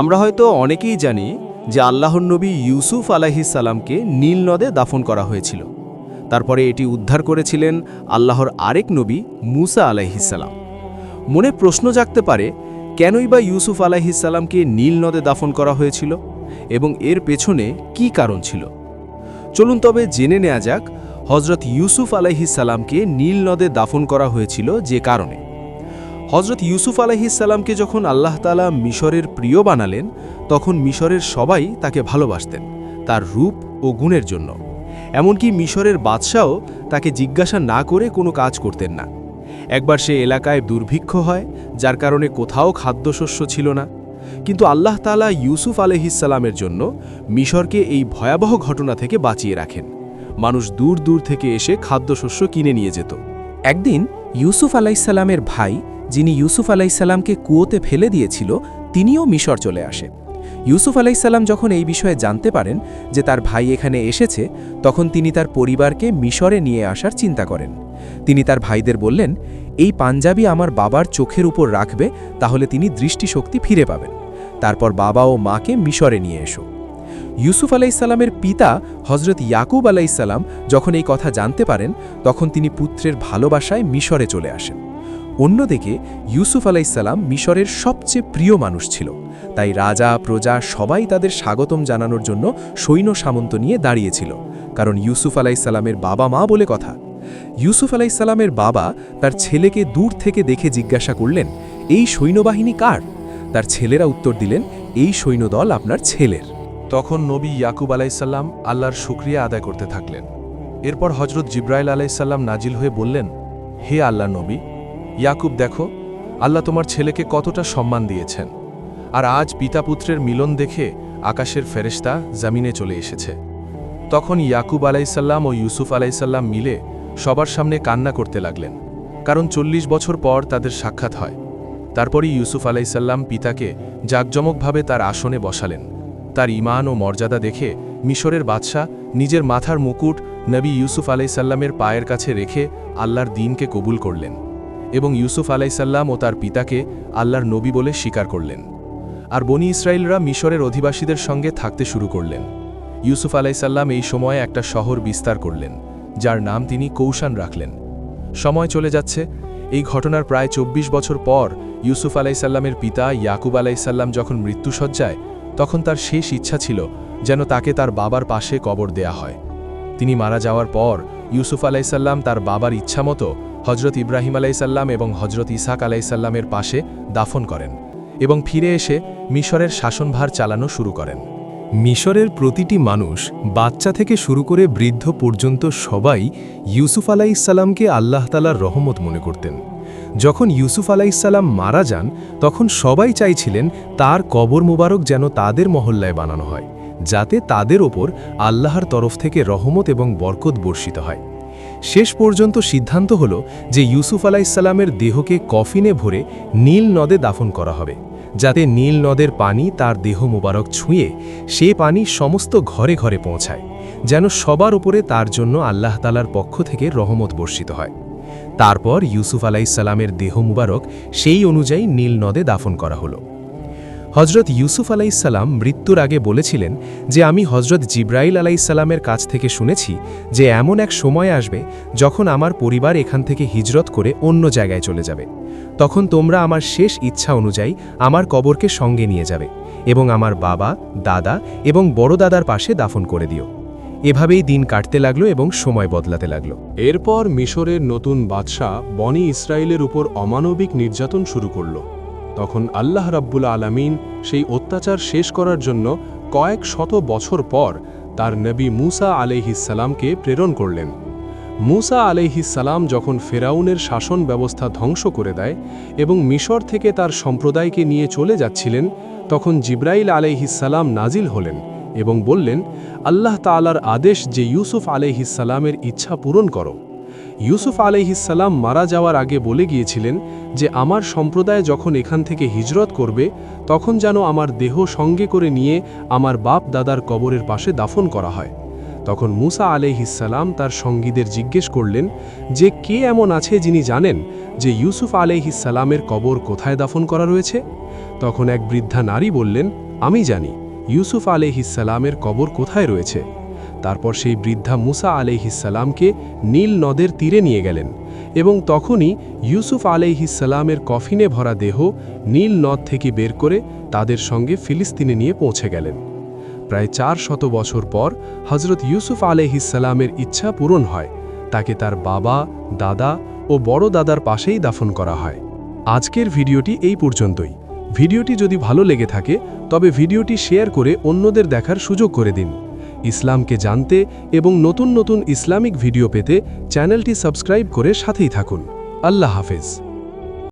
আমরা হয়তো অনেকেই জানি যে আল্লাহর নবী ইউসুফ আলাহিসাল্লামকে নীল নদে দাফন করা হয়েছিল। তারপরে এটি উদ্ধার করেছিলেন আল্লাহর আরেক নবী মুসা আলাইহিসাল্লাম মনে প্রশ্ন জাগতে পারে, কেনই বা ইউসুফ আলাইহিসাল্লামকে নীল নদে দাফন করা হয়েছিল এবং এর পেছনে কি কারণ ছিল? চলুন তবে জেনে নেওয়া যাক হজরত ইউসুফ আলাইহিসাল্লামকে নীল নদে দাফন করা হয়েছিল যে কারণে। হজরত ইউসুফ আলাইহিসাল্লামকে যখন আল্লাহ তালা মিশরের প্রিয় বানালেন, তখন মিশরের সবাই তাকে ভালোবাসতেন, তার রূপ ও গুণের জন্য। এমনকি মিশরের বাদশাও তাকে জিজ্ঞাসা না করে কোনো কাজ করতেন না। একবার সে এলাকায় দুর্ভিক্ষ হয়, যার কারণে কোথাও খাদ্যশস্য ছিল না। কিন্তু আল্লাহ তালা ইউসুফ আলহিসাল্লামের জন্য মিশরকে এই ভয়াবহ ঘটনা থেকে বাঁচিয়ে রাখেন। মানুষ দূর দূর থেকে এসে খাদ্যশস্য কিনে নিয়ে যেত। একদিন ইউসুফ আলাইসাল্লামের ভাই যিনি ইউসুফ আলাইসাল্লামকে কুয়োতে ফেলে দিয়েছিল, তিনিও মিশর চলে আসে। ইউসুফ আলাইসাল্লাম যখন এই বিষয়ে জানতে পারেন যে তার ভাই এখানে এসেছে, তখন তিনি তার পরিবারকে মিশরে নিয়ে আসার চিন্তা করেন। তিনি তার ভাইদের বললেন, এই পাঞ্জাবি আমার বাবার চোখের উপর রাখবে, তাহলে তিনি দৃষ্টিশক্তি ফিরে পাবেন। তারপর বাবা ও মাকে মিশরে নিয়ে এসো। ইউসুফ আলাইসাল্লামের পিতা হজরত ইয়াকুব আলাইসাল্লাম যখন এই কথা জানতে পারেন, তখন তিনি পুত্রের ভালোবাসায় মিশরে চলে আসেন। অন্যদিকে, ইউসুফ আলাইসাল্লাম মিশরের সবচেয়ে প্রিয় মানুষ ছিল। তাই রাজা, প্রজা সবাই তাদের স্বাগতম জানানোর জন্য সৈন্য সামন্ত নিয়ে দাঁড়িয়েছিল কারণ ইউসুফ আলাইসাল্লামের বাবা মা বলে কথা। ইউসুফ আলাইসাল্লামের বাবা তার ছেলেকে দূর থেকে দেখে জিজ্ঞাসা করলেন, এই সৈন্যবাহিনী কার? তার ছেলেরা উত্তর দিলেন, এই সৈন্যদল আপনার ছেলের। তখন নবী ইয়াকুব আলাইসাল্লাম আল্লাহর শুক্রিয়া আদায় করতে থাকলেন। এরপর হজরত জিব্রাইল আলাইসাল্লাম নাজিল হয়ে বললেন, হে আল্লাহ নবী ইয়াকুব, দেখো, আল্লাহ তোমার ছেলেকে কতটা সম্মান দিয়েছেন। আর আজ পিতা পুত্রের মিলন দেখে আকাশের ফেরেশতা জামিনে চলে এসেছে। তখন ইয়াকুব আলাইসাল্লাম ও ইউসুফ আলাইসাল্লাম মিলে সবার সামনে কান্না করতে লাগলেন, কারণ চল্লিশ বছর পর তাদের সাক্ষাৎ হয়। তারপরই ইউসুফ আলাইসাল্লাম পিতাকে জাঁকজমকভাবে তার আসনে বসালেন। তার ইমান ও মর্যাদা দেখে মিশরের বাদশাহ নিজের মাথার মুকুট নবী ইউসুফ আলাইসাল্লামের পায়ের কাছে রেখে আল্লাহর দিনকে কবুল করলেন। এবং ইউসুফ আলাইসাল্লাম ও তার পিতাকে আল্লাহর নবী বলে স্বীকার করলেন। আর বনি ইসরায়েলরা মিশরের অধিবাসীদের সঙ্গে থাকতে শুরু করলেন। ইউসুফ আলাইসাল্লাম এই সময়ে একটা শহর বিস্তার করলেন, যার নাম তিনি কৌশান রাখলেন। সময় চলে যাচ্ছে, এই ঘটনার প্রায় ২৪ বছর পর ইউসুফ আলাইসাল্লামের পিতা ইয়াকুব আলাইসাল্লাম যখন মৃত্যুসজ্জায় তখন তার শেষ ইচ্ছা ছিল যেন তাকে তার বাবার পাশে কবর দেয়া হয়। তিনি মারা যাওয়ার পর ইউসুফ আলাইসাল্লাম তার বাবার ইচ্ছামতো হজরত ইব্রাহিম আলাইসাল্লাম এবং হজরত ইসাক আলাইসাল্লামের পাশে দাফন করেন এবং ফিরে এসে মিশরের শাসনভার চালানো শুরু করেন। মিশরের প্রতিটি মানুষ বাচ্চা থেকে শুরু করে বৃদ্ধ পর্যন্ত সবাই ইউসুফ আলাইসাল্লামকে আল্লাহ তালার রহমত মনে করতেন। যখন ইউসুফ আলাইসাল্লাম মারা যান, তখন সবাই চাইছিলেন তার কবর মোবারক যেন তাদের মহল্লায় বানানো হয়, যাতে তাদের ওপর আল্লাহর তরফ থেকে রহমত এবং বরকত বর্ষিত হয়। শেষ পর্যন্ত সিদ্ধান্ত হল যে ইউসুফ আলাইসাল্লামের দেহকে কফিনে ভরে নীল নদে দাফন করা হবে, যাতে নীল নদের পানি তার দেহ মোবারক ছুঁয়ে সে পানি সমস্ত ঘরে ঘরে পৌঁছায়, যেন সবার উপরে তার জন্য আল্লাহ তালার পক্ষ থেকে রহমত বর্ষিত হয়। তারপর ইউসুফ আলাইসাল্লামের দেহ মুবারক সেই অনুযায়ী নীল নদে দাফন করা হলো। হজরত ইউসুফ আলাইসাল্লাম মৃত্যুর আগে বলেছিলেন যে, আমি হজরত জিব্রাইল আলাইসাল্লামের কাছ থেকে শুনেছি যে, এমন এক সময় আসবে যখন আমার পরিবার এখান থেকে হিজরত করে অন্য জায়গায় চলে যাবে। তখন তোমরা আমার শেষ ইচ্ছা অনুযায়ী আমার কবরকে সঙ্গে নিয়ে যাবে এবং আমার বাবা, দাদা এবং বড় দাদার পাশে দাফন করে দিও। এভাবেই দিন কাটতে লাগল এবং সময় বদলাতে লাগল। এরপর মিশরের নতুন বাদশাহ বনি ইসরায়েলের উপর অমানবিক নির্যাতন শুরু করল। তখন আল্লাহ রাব্বুল আলামিন সেই অত্যাচার শেষ করার জন্য কয়েক শত বছর পর তার নবী মুসা আলাইহিসালামকে প্রেরণ করলেন। মুসা আলাইহিসালাম যখন ফেরাউনের শাসন ব্যবস্থা ধ্বংস করে দেয় এবং মিশর থেকে তার সম্প্রদায়কে নিয়ে চলে যাচ্ছিলেন, তখন জিব্রাইল আলাইহিসালাম নাজিল হলেন এবং বললেন, আল্লাহ তাআলার আদেশ যে ইউসুফ আলাইহিসালামের ইচ্ছা পূরণ করো। ইউসুফ আলাইহিসাল্লাম মারা যাওয়ার আগে বলে গিয়েছিলেন যে, আমার সম্প্রদায় যখন এখান থেকে হিজরত করবে, তখন যেন আমার দেহ সঙ্গে করে নিয়ে আমার বাপ দাদার কবরের পাশে দাফন করা হয়। তখন মুসা আলাইহিসাল্লাম তার সঙ্গীদের জিজ্ঞেস করলেন, যে কে এমন আছে যিনি জানেন যে ইউসুফ আলাইহিসাল্লামের কবর কোথায় দাফন করা রয়েছে? তখন এক বৃদ্ধা নারী বললেন, আমি জানি, ইউসুফ আলহিসালামের কবর কোথায় রয়েছে? তারপর সেই বৃদ্ধা মুসা আলহিসাল্লামকে নীল নদের তীরে নিয়ে গেলেন এবং তখনই ইউসুফ আলহিসাল্লামের কফিনে ভরা দেহ নীল নদ থেকে বের করে তাদের সঙ্গে ফিলিস্তিনে নিয়ে পৌঁছে গেলেন। প্রায় চার শত বছর পর হজরত ইউসুফ আলহিসাল্লামের ইচ্ছা পূরণ হয়, তাকে তার বাবা, দাদা ও বড় দাদার পাশেই দাফন করা হয়। আজকের ভিডিওটি এই পর্যন্তই। ভিডিওটি যদি ভালো লেগে থাকে, তবে ভিডিওটি শেয়ার করে অন্যদের দেখার সুযোগ করে দিন। ইসলামকে জানতে এবং নতুন নতুন ইসলামিক ভিডিও পেতে চ্যানেলটি সাবস্ক্রাইব করে সাথেই থাকুন। আল্লাহ হাফেজ।